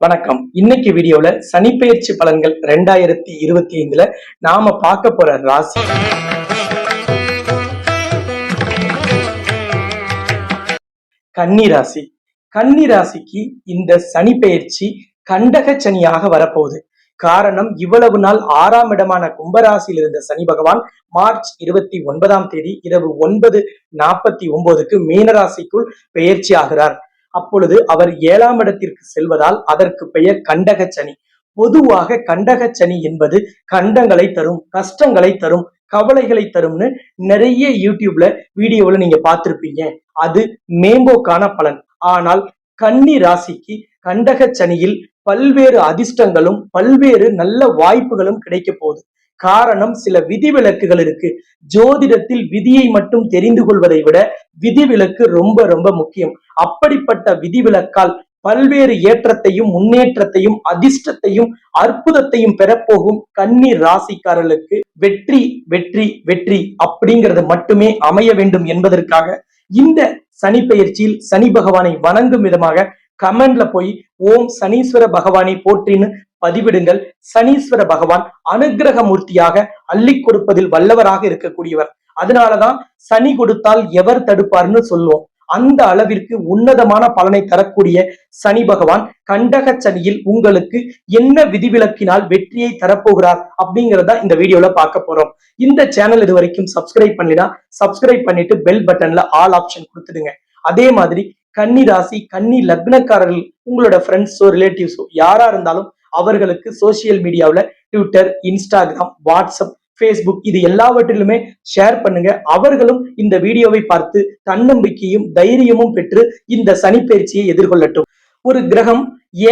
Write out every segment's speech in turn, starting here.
வணக்கம். இன்னைக்கு வீடியோல சனிப்பெயர்ச்சி பலன்கள் ரெண்டாயிரத்தி இருபத்தி ஐந்துல நாம பார்க்க போற ராசி. கன்னி ராசி. கன்னி ராசிக்கு இந்த சனிப்பெயர்ச்சி கண்டக சனியாக வரப்போகுது. காரணம் இவ்வளவு நாள் ஆறாம் இடமான கும்பராசியில் இருந்த சனி பகவான் மார்ச் இருபத்தி ஒன்பதாம் தேதி இரவு ஒன்பது நாற்பத்தி ஒன்பதுக்கு மீனராசிக்குள் பெயர்ச்சி ஆகிறார். அப்பொழுது அவர் ஏழாம் இடத்திற்கு செல்வதால் அதற்கு பெயர் கண்டக சனி பொதுவாக கண்டக சனி என்பது கண்டங்களை தரும் கஷ்டங்களை தரும் கவலைகளை தரும்னு நிறைய யூடியூப்ல வீடியோவில் நீங்க பார்த்திருப்பீங்க. அது மேம்போக்கான பலன். ஆனால் கன்னி ராசிக்கு கண்டக சனியில் பல்வேறு அதிர்ஷ்டங்களும் பல்வேறு நல்ல வாய்ப்புகளும் கிடைக்க போகுது. காரணம் சில விதிவிலக்குகள் இருக்கு. ஜோதிடத்தில் விதியை மட்டும் தெரிந்து கொள்வதை விட விதிவிலக்கு ரொம்ப ரொம்ப முக்கியம். அப்படிப்பட்ட விதிவிலக்கால் பல்வேறு ஏற்றத்தையும் முன்னேற்றத்தையும் அதிர்ஷ்டத்தையும் அற்புதத்தையும் பெறப்போகும் கன்னி ராசிக்காரர்களுக்கு வெற்றி வெற்றி வெற்றி அப்படிங்கிறது மட்டுமே அமைய வேண்டும் என்பதற்காக இந்த சனி பெயர்ச்சியில் சனி பகவானை வணங்கும் விதமாக கமெண்ட்ல போய் ஓம் சனீஸ்வர பகவானை போற்றின்னு பதிவிடுங்கள். சனீஸ்வர பகவான் அனுகிரக மூர்த்தியாக அள்ளி கொடுப்பதில் வல்லவராக இருக்கக்கூடியவர். அதனாலதான் சனி கொடுத்தால் எவர் தடுப்பார்னு சொல்லுவோம். அந்த அளவிற்கு உன்னதமான பலனை தரக்கூடிய சனி பகவான் கண்டக சனியில் உங்களுக்கு என்ன விதிவிலக்கினால் வெற்றியை தரப்போகிறார் அப்படிங்கிறத இந்த வீடியோல பார்க்க போறோம். இந்த சேனல் இது வரைக்கும் சப்ஸ்கிரைப் பண்ணினா சப்ஸ்கிரைப் பண்ணிட்டு பெல் பட்டன்ல ஆல் ஆப்ஷன் கொடுத்துடுங்க. அதே மாதிரி கன்னி ராசி கன்னி லக்னக்காரர்கள் உங்களோட ஃப்ரெண்ட்ஸோ ரிலேட்டிவ்ஸோ யாரா இருந்தாலும் அவர்களுக்கு சோசியல் மீடியாவில் ட்விட்டர் இன்ஸ்டாகிராம் வாட்ஸ்அப் ஃபேஸ்புக் இது எல்லாவற்றிலுமே ஷேர் பண்ணுங்க. அவர்களும் இந்த வீடியோவை பார்த்து தன்னம்பிக்கையும் தைரியமும் பெற்று இந்த சனிப்பெயர்ச்சியை எதிர்கொள்ளட்டும். ஒரு கிரகம்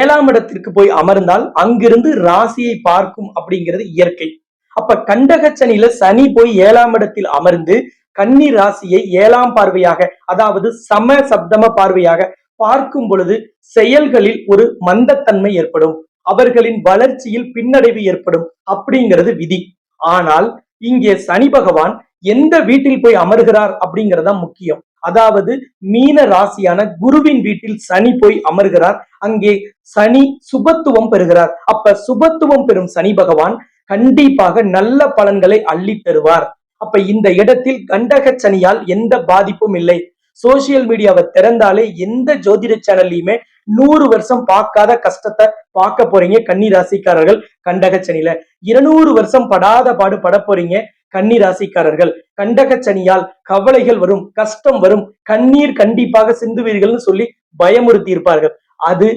ஏழாம் இடத்திற்கு போய் அமர்ந்தால் அங்கிருந்து ராசியை பார்க்கும் அப்படிங்கிறது இயற்கை. அப்ப கண்டக சனியில சனி போய் ஏழாம் இடத்தில் அமர்ந்து கன்னி ராசியை ஏழாம் பார்வையாக அதாவது சம சப்தம பார்வையாக பார்க்கும் பொழுது செயல்களில் ஒரு மந்தத்தன்மை ஏற்படும். அவர்களின் வளர்ச்சியில் பின்னடைவு ஏற்படும் அப்படிங்கிறது விதி. ஆனால் இங்கே சனி பகவான் எந்த வீட்டில் போய் அமர்கிறார் அப்படிங்கறதா முக்கியம். அதாவது மீன ராசியான குருவின் வீட்டில் சனி போய் அமர்கிறார். அங்கே சனி சுபத்துவம் பெறுகிறார். அப்ப சுபத்துவம் பெறும் சனி பகவான் கண்டிப்பாக நல்ல பலன்களை அள்ளி தருவார். அப்ப இந்த இடத்தில் கண்டக சனியால் எந்த பாதிப்பும் இல்லை. சோசியல் மீடியாவை திறந்தாலே எந்த ஜோதிட சேனல்லையுமே நூறு வருஷம் பார்க்காத கஷ்டத்தை பார்க்க போறீங்க கன்னி ராசிக்காரர்கள் கண்டக இருநூறு வருஷம் படாத பாடு பட போறீங்க கன்னி ராசிக்காரர்கள் கண்டகச்சனியால் கவலைகள் வரும் கஷ்டம் வரும் கண்ணீர் கண்டிப்பாக சிந்துவீர்கள்னு சொல்லி பயமுறுத்தி இருப்பார்கள் அது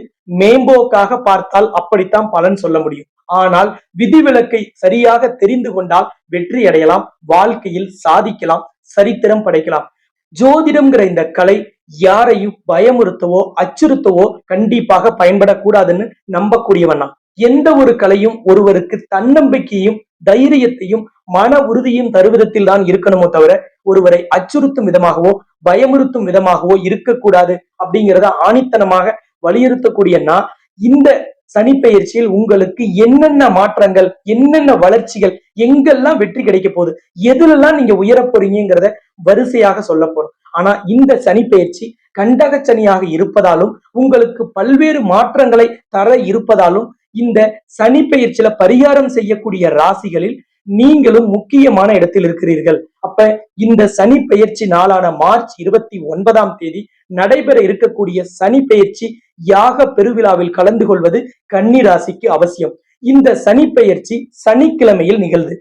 மேம்போக்காக பார்த்தால் அப்படித்தான் பலன் சொல்ல முடியும். ஆனால் விதிவிலக்கை சரியாக தெரிந்து கொண்டால் வெற்றி அடையலாம் வாழ்க்கையில் சாதிக்கலாம் சரித்திரம் படைக்கலாம். ஜோதிடம்ங்கிற இந்த கலை யாரையும் பயமுறுத்தவோ அச்சுறுத்தவோ கண்டிப்பாக பயன்படக்கூடாதுன்னு நம்பக்கூடியவன் எந்த ஒரு கலையும் ஒருவருக்கு தன்னம்பிக்கையும் தைரியத்தையும் மன உறுதியும் தருவிதத்தில் தான் இருக்கணுமோ தவிர ஒருவரை அச்சுறுத்தும் விதமாகவோ பயமுறுத்தும் விதமாகவோ இருக்கக்கூடாது அப்படிங்கிறத ஆணித்தனமாக வலியுறுத்தக்கூடிய நான் இந்த சனிப்பெயர்ச்சியில் உங்களுக்கு என்னென்ன மாற்றங்கள் என்னென்ன வளர்ச்சிகள் எங்கெல்லாம் வெற்றி கிடைக்க போகுது எதுலெல்லாம் நீங்க உயர போறீங்கிறத வரிசையாக சொல்ல போறோம் ஆனா இந்த சனிப்பெயர்ச்சி கண்டக சனியாக இருப்பதாலும் உங்களுக்கு பல்வேறு மாற்றங்களை தர இருப்பதாலும் இந்த சனிப்பெயர்ச்சியில பரிகாரம் செய்யக்கூடிய ராசிகளில் நீங்களும் முக்கியமான இடத்தில் இருக்கிறீர்கள். அப்ப இந்த சனி பெயர்ச்சி நாளான மார்ச் இருபத்தி ஒன்பதாம் தேதி நடைபெற இருக்கக்கூடிய சனி பெயர்ச்சி யாக பெருவிழாவில் கலந்து கொள்வது கன்னி ராசிக்கு அவசியம். இந்த சனி பெயர்ச்சி சனிக்கிழமையில் நிகழ்து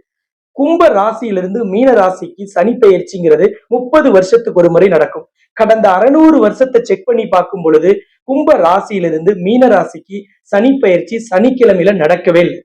கும்ப ராசியிலிருந்து மீன ராசிக்கு சனி பெயர்ச்சிங்கிறது முப்பது வருஷத்துக்கு ஒரு முறை நடக்கும். கடந்த அறுநூறு வருஷத்தை செக் பண்ணி பார்க்கும் பொழுது கும்ப ராசியிலிருந்து மீன ராசிக்கு சனி பெயர்ச்சி சனிக்கிழமையில நடக்கவே இல்லை.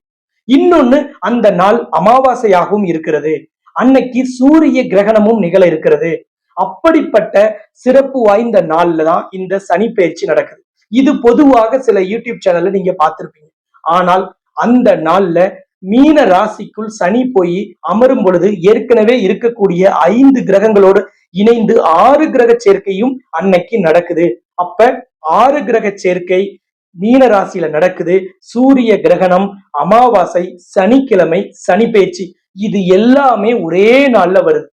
இன்னொன்னு அந்த நாள் அமாவாசையாகவும் இருக்கிறது. அன்னைக்கு சூரிய கிரகணமும் நிகழ இருக்கிறது. அப்படிப்பட்ட சிறப்பு வாய்ந்த நாள்ல தான் இந்த சனி பயிற்சி நடக்குது. இது பொதுவாக சில யூடியூப் சேனல்ல நீங்க பார்த்திருப்பீங்க. ஆனால் அந்த நாள்ல மீன ராசிக்குள் சனி போய் அமரும் பொழுது ஏற்கனவே இருக்கக்கூடிய ஐந்து கிரகங்களோடு இணைந்து ஆறு கிரக சேர்க்கையும் அன்னைக்கு நடக்குது. அப்ப ஆறு கிரக சேர்க்கை மீன ராசியில நடக்குது. சூரிய கிரகணம் அமாவாசை சனிக்கிழமை சனி பேச்சு இது எல்லாமே ஒரே நாள்ல வருது.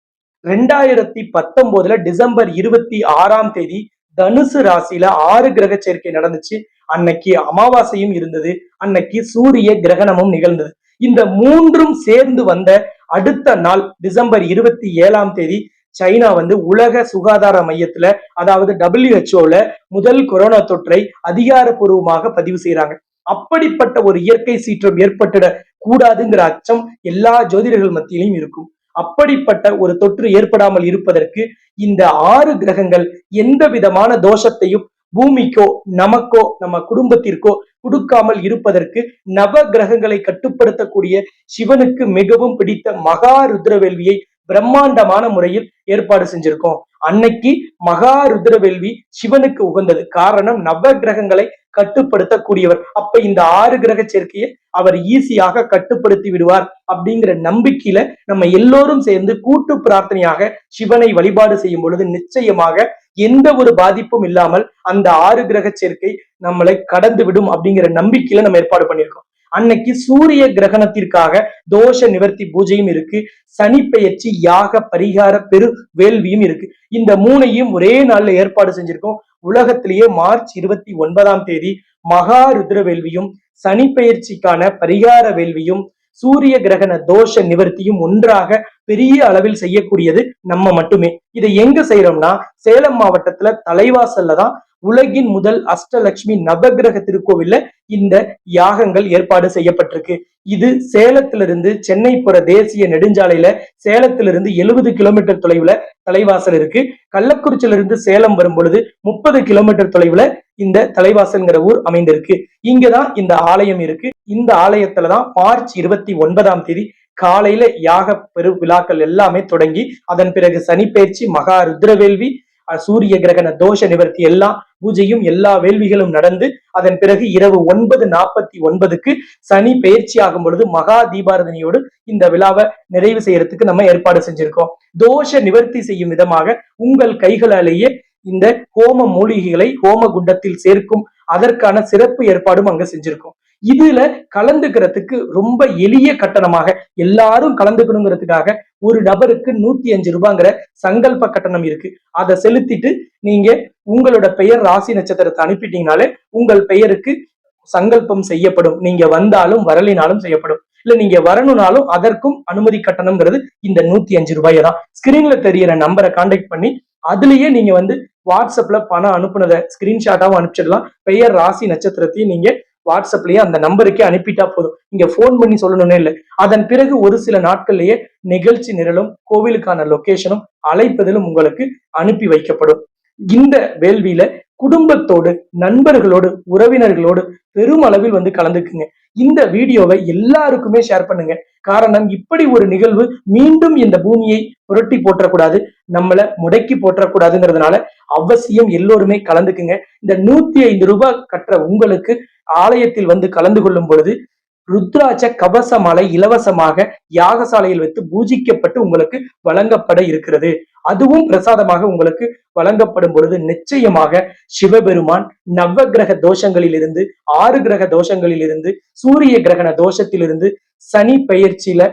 ரெண்டாயிரத்தி பத்தொன்பதுல டிசம்பர் இருபத்தி ஆறாம் தேதி தனுசு ராசியில ஆறு கிரக சேர்க்கை நடந்துச்சு. அன்னைக்கு அமாவாசையும் இருந்தது. அன்னைக்கு சூரிய கிரகணமும் நிகழ்ந்தது. இந்த மூன்றும் சேர்ந்து வந்த அடுத்த நாள் டிசம்பர் இருபத்தி ஏழாம் தேதி சைனா வந்து உலக சுகாதார மையத்துல அதாவது டபிள்யூஹெச்ஓல முதல் கொரோனா தொற்றை அதிகாரப்பூர்வமாக பதிவு செய்யறாங்க அப்படிப்பட்ட ஒரு இயற்கை சீற்றம் ஏற்பட்டுட கூடாதுங்கிற அச்சம் எல்லா ஜோதிடர்கள் மத்தியிலும் இருக்கும். அப்படிப்பட்ட ஒரு தொற்று ஏற்படாமல் இருப்பதற்கு இந்த ஆறு கிரகங்கள் எந்த விதமான தோஷத்தையும் பூமிக்கோ நமக்கோ நம்ம குடும்பத்திற்கோ கொடுக்காமல் இருப்பதற்கு நவ கிரகங்களை கட்டுப்படுத்தக்கூடிய சிவனுக்கு மிகவும் பிடித்த மகா ருத்ரவேள்வியை பிரம்மாண்டமான முறையில் ஏற்பாடு செஞ்சிருக்கோம். அன்னைக்கு மகா ருத்ரவேள்வி சிவனுக்கு உகந்தது. காரணம் நவ கிரகங்களை கட்டுப்படுத்தக்கூடியவர். அப்ப இந்த ஆறு கிரக சேர்க்கையை அவர் ஈஸியாக கட்டுப்படுத்தி விடுவார் அப்படிங்கிற நம்பிக்கையில நம்ம எல்லோரும் சேர்ந்து கூட்டு பிரார்த்தனையாக சிவனை வழிபாடு செய்யும் பொழுது நிச்சயமாக எந்த ஒரு பாதிப்பும் இல்லாமல் அந்த ஆறு கிரக சேர்க்கை நம்மளை கடந்து விடும் அப்படிங்கிற நம்பிக்கையில நம்ம ஏற்பாடு பண்ணியிருக்கோம். அன்னைக்கு சூரிய கிரகணத்திற்காக தோஷ நிவர்த்தி பூஜையும் இருக்கு. சனி பெயர்ச்சி யாக பரிகார பெரு வேள்வியும் இருக்கு. இந்த மூணையும் ஒரே நாள்ல ஏற்பாடு செஞ்சிருக்கோம். உலகத்திலேயே மார்ச் இருபத்தி ஒன்பதாம் தேதி மகா ருத்ர வேள்வியும் சனி பெயர்ச்சிக்கான பரிகார வேள்வியும் சூரிய கிரகண தோஷ நிவர்த்தியும் ஒன்றாக பெரிய அளவில் செய்யக்கூடியது நம்ம மட்டுமே. இதை எங்க செய்யறோம்னா சேலம் மாவட்டத்துல தலைவாசல்ல தான் உலகின் முதல் அஷ்டலட்சுமி நவகிரக திருக்கோவில்ல இந்த யாகங்கள் ஏற்பாடு செய்யப்பட்டிருக்கு. இது சேலத்திலிருந்து சென்னை போற தேசிய நெடுஞ்சாலையில சேலத்திலிருந்து எழுபது கிலோமீட்டர் தொலைவுல தலைவாசல் இருக்கு. கள்ளக்குறிச்சியில இருந்து சேலம் வரும் பொழுது முப்பது கிலோமீட்டர் தொலைவுல இந்த தலைவாசல்ங்கிற ஊர் அமைந்திருக்கு. இங்கதான் இந்த ஆலயம் இருக்கு. இந்த ஆலயத்துலதான் மார்ச் இருபத்தி ஒன்பதாம் தேதி காலையில யாக பெரு விழாக்கள் எல்லாமே தொடங்கி அதன் பிறகு சனிப்பெயர்ச்சி மகா ருத்ரவேள்வி சூரிய கிரகண தோஷ நிவர்த்தி எல்லா பூஜையும் எல்லா வேள்விகளும் நடந்து அதன் பிறகு இரவு ஒன்பது நாற்பத்தி ஒன்பதுக்கு சனி பயிற்சி ஆகும் பொழுது மகா தீபாரதனையோடு இந்த விழாவை நிறைவு செய்யறதுக்கு நம்ம ஏற்பாடு செஞ்சிருக்கோம். தோஷ நிவர்த்தி செய்யும் விதமாக உங்கள் கைகளாலேயே இந்த ஹோம மூலிகைகளை ஹோம குண்டத்தில் சேர்க்கும் அதற்கான சிறப்பு ஏற்பாடும் அங்க செஞ்சிருக்கோம். இதுல கலந்துக்கிறதுக்கு ரொம்ப எளிய கட்டணமாக எல்லாரும் கலந்துக்கணுங்கிறதுக்காக ஒரு நபருக்கு நூத்தி அஞ்சு ரூபாங்கிற சங்கல்ப கட்டணம் இருக்கு. அதை செலுத்திட்டு நீங்க உங்களோட பெயர் ராசி நட்சத்திரத்தை அனுப்பிட்டீங்கனாலே உங்கள் பெயருக்கு சங்கல்பம் செய்யப்படும். நீங்க வந்தாலும் வரலினாலும் செய்யப்படும். இல்ல நீங்க வரணும்னாலும் அதற்கும் அனுமதி கட்டணம்ங்கிறது இந்த நூத்தி அஞ்சு ரூபாய் தான். ஸ்கிரீன்ல தெரியற நம்பரை கான்டாக்ட் பண்ணி அதுலயே நீங்க வந்து வாட்ஸ்அப்ல பணம் அனுப்புனதை ஸ்கிரீன்ஷாட்டாவும் அனுப்பிச்சிடலாம். பெயர் ராசி நட்சத்திரத்தையும் நீங்க வாட்ஸ்அப்லயே அந்த நம்பருக்கே அனுப்பிட்டா போதும். இங்க ஃபோன் பண்ணி சொல்லணும்னே இல்லை. அதன் பிறகு ஒரு சில நாட்கள்லயே நிகழ்ச்சி நிரலும் கோவிலுக்கான லொகேஷனும் அழைப்பதிலும் உங்களுக்கு அனுப்பி வைக்கப்படும். இந்த வேள்வியில குடும்பத்தோடு நண்பர்களோடு உறவினர்களோடு பெரும் அளவில் வந்து கலந்துக்குங்க. இந்த வீடியோவை எல்லாருக்குமே ஷேர் பண்ணுங்க. காரணம் இப்படி ஒரு நிகழ்வு மீண்டும் இந்த பூமியை புரட்டி போற்றக்கூடாது நம்மள முடக்கி போற்றக்கூடாதுங்கிறதுனால அவசியம் எல்லோருமே கலந்துக்குங்க. இந்த நூத்தி ஐந்து ரூபாய் கற்ற உங்களுக்கு ஆலயத்தில் வந்து கலந்து கொள்ளும் பொழுது ருத்ராட்ச கவச மலை இலவசமாக யாகசாலையில் வைத்து பூஜிக்கப்பட்டு உங்களுக்கு வழங்கப்பட இருக்கிறது. அதுவும் பிரசாதமாக உங்களுக்கு வழங்கப்படும் பொழுது நிச்சயமாக சிவபெருமான் நவகிரக தோஷங்களில் இருந்து ஆறு கிரக தோஷங்களில் இருந்து சூரிய கிரகண தோஷத்திலிருந்து சனி பெயர்ச்சியில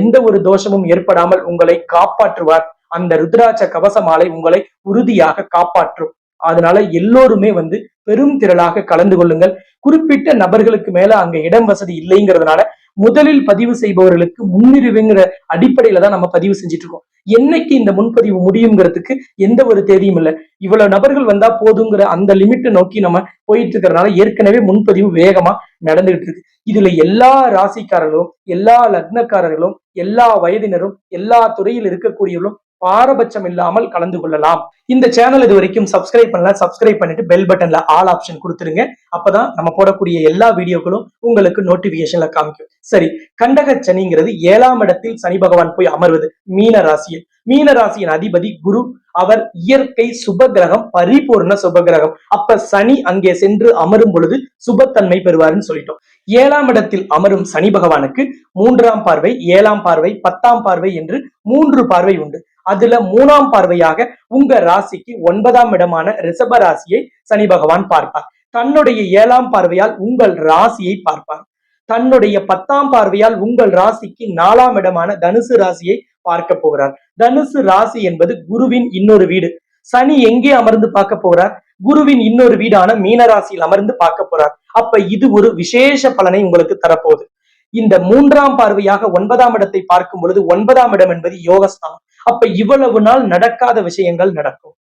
எந்த ஒரு தோஷமும் ஏற்படாமல் உங்களை காப்பாற்றுவார். அந்த ருத்ராட்ச கவச மாலை உங்களை உறுதியாக காப்பாற்றும். அதனால எல்லோருமே வந்து பெரும் திரளாக கலந்து கொள்ளுங்கள். குறிப்பிட்ட நபர்களுக்கு மேல அங்க இடம் வசதி இல்லைங்கிறதுனால முதலில் பதிவு செய்பவர்களுக்கு முன்னுரிமைங்கிற அடிப்படையில தான் நம்ம பதிவு செஞ்சுட்டு இருக்கோம் என்னைக்கு இந்த முன்பதிவு முடியுங்கிறதுக்கு எந்த ஒரு தேதியும் இல்லை. இவ்வளவு நபர்கள் வந்தா போதுங்கிற அந்த லிமிட்டை நோக்கி நம்ம போயிட்டு இருக்கிறதுனால ஏற்கனவே முன்பதிவு வேகமா நடந்துகிட்டு இருக்கு இதுல எல்லா ராசிக்காரர்களும் எல்லா லக்னக்காரர்களும் எல்லா வயதினரும் எல்லா துறையில் இருக்கக்கூடியவர்களும் பாரபட்சம் இல்லாமல் கலந்து கொள்ளலாம். இந்த சேனல் இது வரைக்கும் சப்ஸ்கிரைப் பண்ணல சப்ஸ்கிரைப் பண்ணிட்டு பெல் பட்டன்ல ஆல் ஆப்ஷன் கொடுத்துருங்க. அப்பதான் நம்ம போடக்கூடிய எல்லா வீடியோக்களும் உங்களுக்கு நோட்டிபிகேஷன்ல காமிக்கும். சரி கண்டக சனிங்கிறது ஏழாம் இடத்தில் சனி பகவான் போய் அமர்வது மீன ராசியில். மீன ராசியின் அதிபதி குரு அவர் இயற்கை சுப கிரகம் பரிபூர்ண சுப கிரகம் அப்ப சனி அங்கே சென்று அமரும் பொழுது சுபத்தன்மை பெறுவாருன்னு சொல்லிட்டோம். ஏழாம் இடத்தில் அமரும் சனி பகவானுக்கு மூன்றாம் பார்வை ஏழாம் பார்வை பத்தாம் பார்வை என்று மூன்று பார்வை உண்டு. அதுல மூணாம் பார்வையாக உங்க ராசிக்கு ஒன்பதாம் இடமான ரிஷப ராசியை சனி பகவான் பார்ப்பார். தன்னுடைய ஏழாம் பார்வையால் உங்கள் ராசியை பார்ப்பார். தன்னுடைய பத்தாம் பார்வையால் உங்கள் ராசிக்கு நாலாம் இடமான தனுசு ராசியை பார்க்க போகிறார். தனுசு ராசி என்பது குருவின் இன்னொரு வீடு. சனி எங்கே அமர்ந்து பார்க்க போறார் குருவின் இன்னொரு வீடான மீனராசியில் அமர்ந்து பார்க்க போறார் அப்ப இது ஒரு விசேஷ பலனை உங்களுக்கு தரப்போகுது. இந்த மூன்றாம் பார்வையாக ஒன்பதாம் இடத்தை பார்க்கும் பொழுது ஒன்பதாம் இடம் என்பது யோகஸ்தானம். அப்ப இவ்வளவு நாள் நடக்காத விஷயங்கள் நடக்கும்.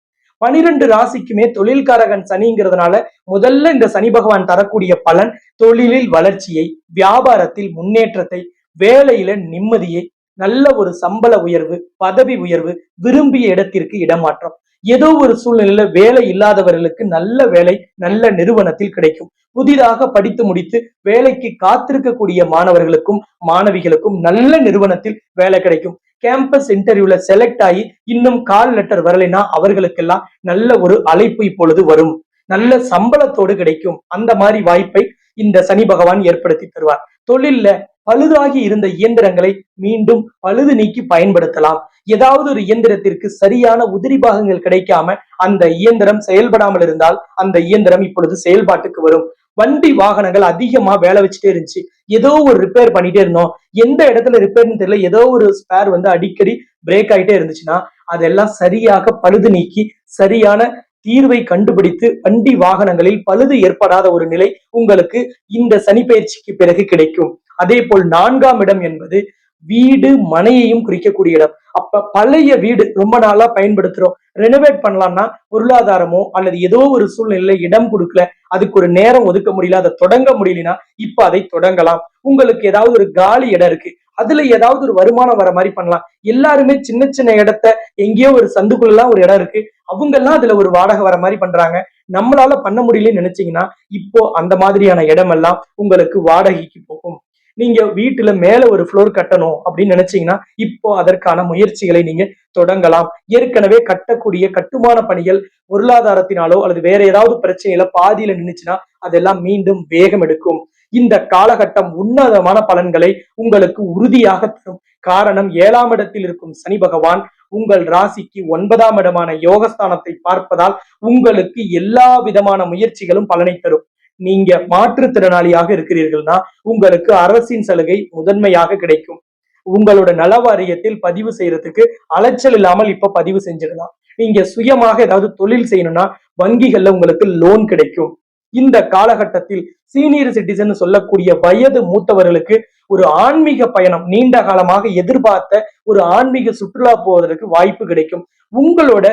பனிரெண்டு ராசிக்குமே தொழில்காரகன் சனிங்கிறதுனால முதல்ல இந்த சனி பகவான் தரக்கூடிய பலன் தொழிலில் வளர்ச்சியை வியாபாரத்தில் முன்னேற்றத்தை வேலையில நிம்மதியை நல்ல ஒரு சம்பள உயர்வு பதவி உயர்வு விரும்பிய இடத்திற்கு இடமாற்றம். ஏதோ ஒரு சூழ்நிலையில வேலை இல்லாதவர்களுக்கு நல்ல வேலை நல்ல நிறுவனத்தில் கிடைக்கும். புதிதாக படித்து முடித்து வேலைக்கு காத்திருக்கக்கூடிய மாணவர்களுக்கும் மாணவிகளுக்கும் நல்ல நிறுவனத்தில் வேலை கிடைக்கும். கேம்பஸ் இன்டர்வியூல செலக்ட் ஆகி இன்னும் கால் லெட்டர் வரலைன்னா அவர்களுக்கெல்லாம் நல்ல ஒரு அழைப்பு இப்பொழுது வரும். நல்ல சம்பளத்தோடு கிடைக்கும். அந்த மாதிரி வாய்ப்பை இந்த சனி பகவான் ஏற்படுத்தி தருவார். தொழில்ல பழுதாகி இருந்த இயந்திரங்களை மீண்டும் பழுது நீக்கி பயன்படுத்தலாம். ஏதாவது ஒரு இயந்திரத்திற்கு சரியான உதிரி பாகங்கள் கிடைக்காம அந்த இயந்திரம் செயல்படாமல் இருந்தால் அந்த இயந்திரம் இப்பொழுது செயல்பாட்டுக்கு வரும். வண்டி வாகனங்கள் அதிகமா வேலை வச்சுட்டே இருந்துச்சு. ஏதோ ஒரு ரிப்பேர் பண்ணிட்டே இருந்தோம். எந்த இடத்துல ரிப்பேர்னு தெரியல. ஏதோ ஒரு ஸ்பேர் வந்து அடிக்கடி பிரேக் ஆயிட்டே இருந்துச்சுன்னா அதெல்லாம் சரியாக பழுது நீக்கி சரியான தீர்வை கண்டுபிடித்து வண்டி வாகனங்களில் பழுது ஏற்படாத ஒரு நிலை உங்களுக்கு இந்த சனிப்பெயர்ச்சிக்கு பிறகு கிடைக்கும். அதே போல் நான்காம் இடம் என்பது வீடு மனையையும் குறிக்கக்கூடிய இடம். அப்ப பழைய வீடு ரொம்ப நாளா பயன்படுத்துறோம். ரெனோவேட் பண்ணலாம்னா பொருளாதாரமோ அல்லது ஏதோ ஒரு சூழ்நிலையில இடம் கொடுக்கல அதுக்கு ஒரு நேரம் ஒதுக்க முடியல அதை தொடங்க முடியலனா இப்ப அதை தொடங்கலாம். உங்களுக்கு ஏதாவது ஒரு காலி இடம் இருக்கு. அதுல ஏதாவது ஒரு வருமானம் வர மாதிரி பண்ணலாம். எல்லாருமே சின்ன சின்ன இடத்த எங்கேயோ ஒரு சந்துக்குள்ளலாம் ஒரு இடம் இருக்கு. அவங்க எல்லாம் அதுல ஒரு வாடகை வர மாதிரி பண்றாங்க. நம்மளால பண்ண முடியலன்னு நினைச்சீங்கன்னா இப்போ அந்த மாதிரியான இடம் எல்லாம் உங்களுக்கு வாடகைக்கு போகும். நீங்க வீட்டுல மேல ஒரு ஃப்ளோர் கட்டணும் அப்படின்னு நினைச்சீங்கன்னா இப்போ அதற்கான முயற்சிகளை நீங்க தொடங்கலாம். ஏற்கனவே கட்டக்கூடிய கட்டுமான பணிகள் பொருளாதாரத்தினாலோ அல்லது வேற ஏதாவது பிரச்சனையில பாதியில நின்னுச்சுன்னா அதெல்லாம் மீண்டும் வேகம் எடுக்கும். இந்த காலகட்டம் உன்னதமான பலன்களை உங்களுக்கு உறுதியாக தரும். காரணம் ஏழாம் இடத்தில் இருக்கும் சனி பகவான் உங்கள் ராசிக்கு ஒன்பதாம் இடமான யோகஸ்தானத்தை பார்ப்பதால் உங்களுக்கு எல்லா விதமான முயற்சிகளும் பலனை தரும். நீங்க மாற்றுத்திறனாளியாக இருக்கிறீர்கள்னா உங்களுக்கு அரசின் சலுகை முதன்மையாக கிடைக்கும். உங்களோட நல வாரியத்தில் பதிவு செய்யறதுக்கு அலைச்சல் இல்லாமல் இப்ப பதிவு செஞ்சிடலாம். நீங்க சுயமாக ஏதாவது தொழில் செய்யணும்னா வங்கிகள்ல உங்களுக்கு லோன் கிடைக்கும். இந்த காலகட்டத்தில் சீனியர் சிட்டிசன் சொல்லக்கூடிய வயது மூத்தவர்களுக்கு ஒரு ஆன்மீக பயணம் நீண்ட காலமாக எதிர்பார்த்த ஒரு ஆன்மீக சுற்றுலா போவதற்கு வாய்ப்பு கிடைக்கும். உங்களோட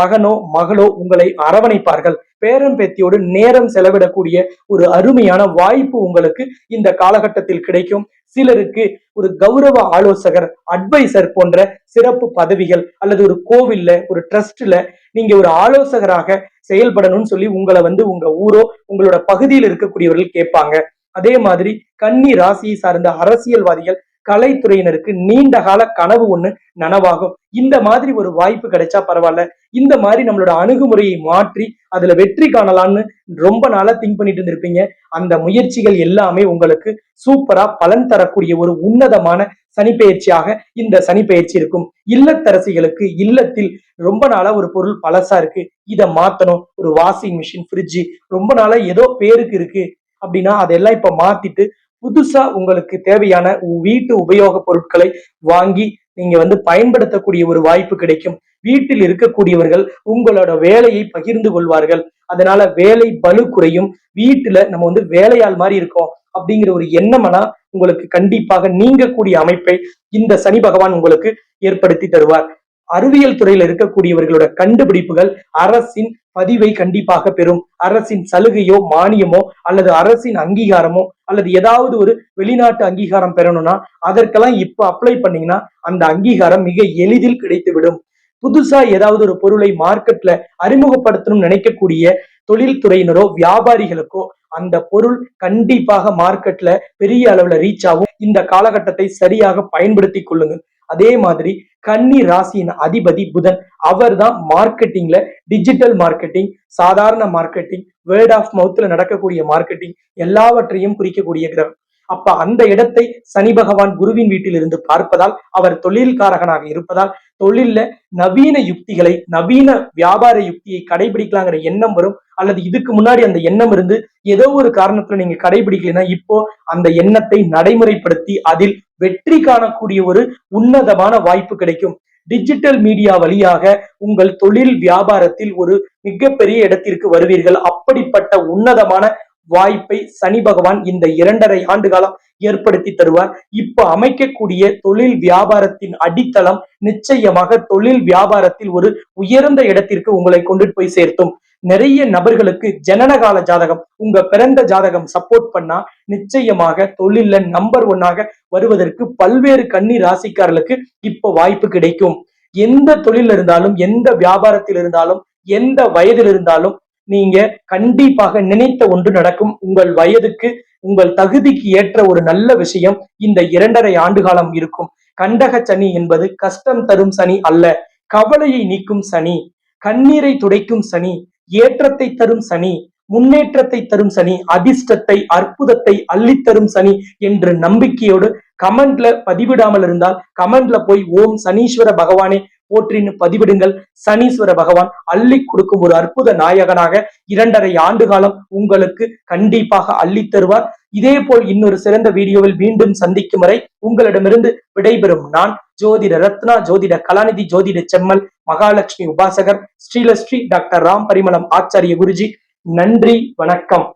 மகனோ மகளோ உங்களை அரவணைப்பார்கள். பேரன் பேத்தியோடு நேரம் செலவிடக்கூடிய ஒரு அருமையான வாய்ப்பு உங்களுக்கு இந்த காலகட்டத்தில் கிடைக்கும். சிலருக்கு ஒரு கௌரவ ஆலோசகர் அட்வைசர் போன்ற சிறப்பு பதவிகள் அல்லது ஒரு கோவில்ல ஒரு ட்ரஸ்ட்ல நீங்க ஒரு ஆலோசகராக செயல்படணும்னு சொல்லி உங்களை வந்து உங்க ஊரோ உங்களோட பகுதியில் இருக்கக்கூடியவர்கள் கேட்பாங்க. அதே மாதிரி கன்னி ராசியை சார்ந்த அரசியல்வாதிகள் கலைத்துறையினருக்கு நீண்ட கால கனவு ஒண்ணு நனவாகும். இந்த மாதிரி ஒரு வாய்ப்பு கிடைச்சா பரவாயில்ல. இந்த மாதிரி நம்மளோட அணுகுமுறையை மாற்றி அதுல வெற்றி காணலாம்னு ரொம்ப நாளா திங்க் பண்ணிட்டு இருந்திருப்பீங்க. அந்த முயற்சிகள் எல்லாமே உங்களுக்கு சூப்பரா பலன் தரக்கூடிய ஒரு உன்னதமான சனிப்பெயர்ச்சியாக இந்த சனிப்பெயர்ச்சி இருக்கும். இல்லத்தரசிகளுக்கு இல்லத்தில் ரொம்ப நாளா ஒரு பொருள் பழசா இருக்கு. இதை மாத்தணும். ஒரு வாஷிங் மிஷின் ஃப்ரிட்ஜ் ரொம்ப நாளா ஏதோ பேருக்கு இருக்கு. அப்படின்னா அதெல்லாம் இப்ப மாத்திட்டு புதுசா உங்களுக்கு தேவையான வீட்டு உபயோக பொருட்களை வாங்கி நீங்க வந்து பயன்படுத்தக்கூடிய ஒரு வாய்ப்பு கிடைக்கும். வீட்டில் இருக்கக்கூடியவர்கள் உங்களோட வேலையை பகிர்ந்து கொள்வார்கள். அதனால வேலை பலு குறையும். வீட்டுல நம்ம வந்து வேலையாள் மாதிரி இருக்கோம் அப்படிங்கிற ஒரு எண்ணம்னா உங்களுக்கு கண்டிப்பாக நீங்கக்கூடிய அமைப்பை இந்த சனி பகவான் உங்களுக்கு ஏற்படுத்தி தருவார். அறிவியல் துறையில இருக்கக்கூடியவர்களோட கண்டுபிடிப்புகள் அரசின் பதிவை கண்டிப்பாக பெறும். அரசின் சலுகையோ மானியமோ அல்லது அரசின் அங்கீகாரமோ அல்லது ஏதாவது ஒரு வெளிநாட்டு அங்கீகாரம் பெறணும்னா அதற்கெல்லாம் இப்ப அப்ளை பண்ணீங்கன்னா அந்த அங்கீகாரம் மிக எளிதில் கிடைத்துவிடும். புதுசா ஏதாவது ஒரு பொருளை மார்க்கெட்ல அறிமுகப்படுத்தணும்னு நினைக்கக்கூடிய தொழில்துறையினரோ வியாபாரிகளுக்கோ அந்த பொருள் கண்டிப்பாக மார்க்கெட்ல பெரிய அளவுல ரீச் ஆகும். இந்த காலகட்டத்தை சரியாக பயன்படுத்தி கொள்ளுங்கள். அதே மாதிரி கன்னி ராசியின் அதிபதி புதன். அவர் தான் மார்க்கெட்டிங்ல டிஜிட்டல் மார்க்கெட்டிங் சாதாரண மார்க்கெட்டிங் வேர்ட் ஆஃப் மவுத்ல நடக்கக்கூடிய மார்க்கெட்டிங் எல்லாவற்றையும் குறிக்கக்கூடிய கிரகம். அப்ப அந்த இடத்தை சனி பகவான் குருவின் வீட்டில் இருந்து பார்ப்பதால் அவர் தொழில்காரகனாக இருப்பதால் தொழில்ல நவீன யுக்திகளை நவீன வியாபார யுக்தியை கடைபிடிக்கலாங்கிற எண்ணம் வரும். அல்லது இதுக்கு முன்னாடி அந்த எண்ணம் இருந்து ஏதோ ஒரு காரணத்துல நீங்க கடைபிடிக்கலைன்னா இப்போ அந்த எண்ணத்தை நடைமுறைப்படுத்தி அதில் வெற்றி காணக்கூடிய ஒரு உன்னதமான வாய்ப்பு கிடைக்கும். டிஜிட்டல் மீடியா வழியாக உங்கள் தொழில் வியாபாரத்தில் ஒரு மிகப்பெரிய இடத்திற்கு வருவீர்கள். அப்படிப்பட்ட உன்னதமான வாய்ப்பை சனி பகவான் இந்த இரண்டரை ஆண்டு காலம் ஏற்படுத்தி தருவார். இப்ப அமைக்கக்கூடிய தொழில் வியாபாரத்தின் அடித்தளம் நிச்சயமாக தொழில் வியாபாரத்தில் ஒரு உயர்ந்த இடத்திற்கு உங்களை கொண்டு போய் சேர்த்தும். நிறைய நபர்களுக்கு ஜனனகால ஜாதகம் உங்க பிறந்த ஜாதகம் சப்போர்ட் பண்ணா நிச்சயமாக தொழில நம்பர் ஒன்னாக வருவதற்கு பல்வேறு கன்னி ராசிக்காரர்களுக்கு இப்ப வாய்ப்பு கிடைக்கும். எந்த தொழில் இருந்தாலும் எந்த வியாபாரத்தில் இருந்தாலும் எந்த வயதில் இருந்தாலும் நீங்க கண்டிப்பாக நினைத்த ஒன்று நடக்கும். உங்கள் வயதுக்கு உங்கள் தகுதிக்கு ஏற்ற ஒரு நல்ல விஷயம் இந்த இரண்டரை ஆண்டு காலம் இருக்கும். கண்டக சனி என்பது கஷ்டம் தரும் சனி அல்ல. கவலையை நீக்கும் சனி கண்ணீரை துடைக்கும் சனி ஏற்றத்தை தரும் சனி முன்னேற்றத்தை தரும் சனி அதிர்ஷ்டத்தை அற்புதத்தை அள்ளித்தரும் சனி என்று நம்பிக்கையோடு கமெண்ட்ல பதிவிடாமல் இருந்தால் கமெண்ட்ல போய் ஓம் சனீஸ்வர பகவானே போற்றின்னு பதிவிடுங்கள். சனீஸ்வர பகவான் அள்ளி கொடுக்கும் ஒரு அற்புத நாயகனாக இரண்டரை ஆண்டு காலம் உங்களுக்கு கண்டிப்பாக அள்ளி தருவார். இதே போல் இன்னொரு சிறந்த வீடியோவில் மீண்டும் சந்திக்கும் வரை உங்களிடமிருந்து விடைபெறும் நான் ஜோதிட ரத்னா ஜோதிட கலாநிதி ஜோதிட செம்மல் மகாலட்சுமி உபாசகர் ஸ்ரீலஸ்ரீ டாக்டர் ராம் பரிமளம் ஆச்சாரிய குருஜி. நன்றி வணக்கம்.